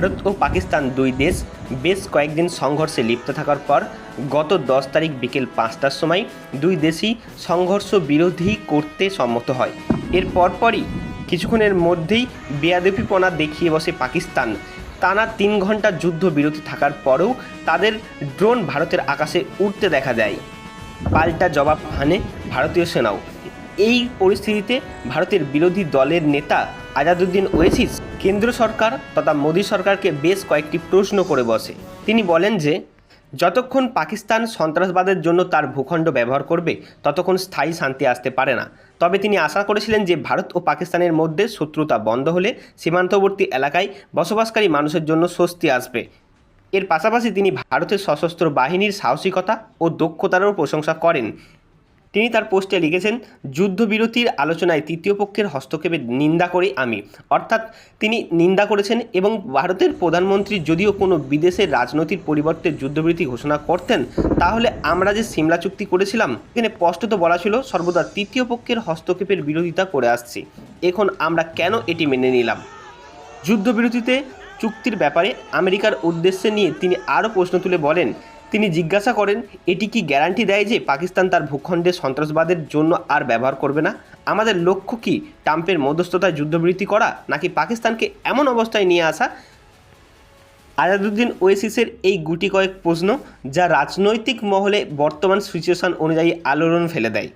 ভারত ও পাকিস্তান দুই দেশ বেশ কয়েকদিন সংঘর্ষে লিপ্ত থাকার পর গত দশ তারিখ বিকেল পাঁচটার সময় দুই দেশই সংঘর্ষ বিরোধী করতে সম্মত হয়। এর পরপরই কিছুক্ষণের মধ্যেই বেয়াদপিপনা দেখিয়ে বসে পাকিস্তান। টানা তিন ঘণ্টা যুদ্ধ বিরতি থাকার পরেও তাদের ড্রোন ভারতের আকাশে উঠতে দেখা যায় পাল্টা জবাব হানে ভারতীয় সেনাও। এই পরিস্থিতিতে ভারতের বিরোধী দলের নেতা আজাদুদ্দিন ওয়েসিস কেন্দ্র সরকার তথা মোদী সরকারকে বেশ কয়েকটি প্রশ্ন করে বসে। তিনি বলেন যে, যতক্ষণ পাকিস্তান সন্ত্রাসবাদের জন্য তার ভূখণ্ড ব্যবহার করবে, ততক্ষণ স্থায়ী শান্তি আসতে পারে না। তবে তিনি আশা করেছিলেন যে, ভারত ও পাকিস্তানের মধ্যে শত্রুতা বন্ধ হলে সীমান্তবর্তী এলাকায় বসবাসকারী মানুষের জন্য স্বস্তি আসবে। এর পাশাপাশি তিনি ভারতের সশস্ত্র বাহিনীর সাহসিকতা ও দক্ষতারও প্রশংসা করেন। তিনি তার পোস্টে লিখেছেন, যুদ্ধবিরতির আলোচনায় তৃতীয় পক্ষের হস্তক্ষেপের নিন্দা করি আমি। অর্থাৎ তিনি নিন্দা করেছেন এবং ভারতের প্রধানমন্ত্রী যদিও কোনো বিদেশের রাজনৈতিক পরিবর্তে যুদ্ধবিরতি ঘোষণা করতেন, তাহলে আমরা যে সিমলা চুক্তি করেছিলাম, এখানে স্পষ্টত বলা ছিল সর্বদা তৃতীয় পক্ষের হস্তক্ষেপের বিরোধিতা করে আসছি। এখন আমরা কেন এটি মেনে নিলাম? যুদ্ধবিরতিতে চুক্তির ব্যাপারে আমেরিকার উদ্দেশ্যে নিয়ে তিনি আরও প্রশ্ন তুলে বলেন তিনি জিজ্ঞাসা করেন, এটি কি গ্যারান্টি দেয় যে পাকিস্তান তার ভূখণ্ডে সন্ত্রাসবাদের জন্য আর ব্যবহার করবে না? আমাদের লক্ষ্য কি ট্রাম্পের মধ্যস্থতায় যুদ্ধবৃত্তি করা, নাকি পাকিস্তানকে এমন অবস্থায় নিয়ে আসা? আজাদুদ্দিন ওয়েসিসের এই গুটি কয়েক প্রশ্ন, যা রাজনৈতিক মহলে বর্তমান সিচুয়েশন অনুযায়ী আলোড়ন ফেলে দেয়।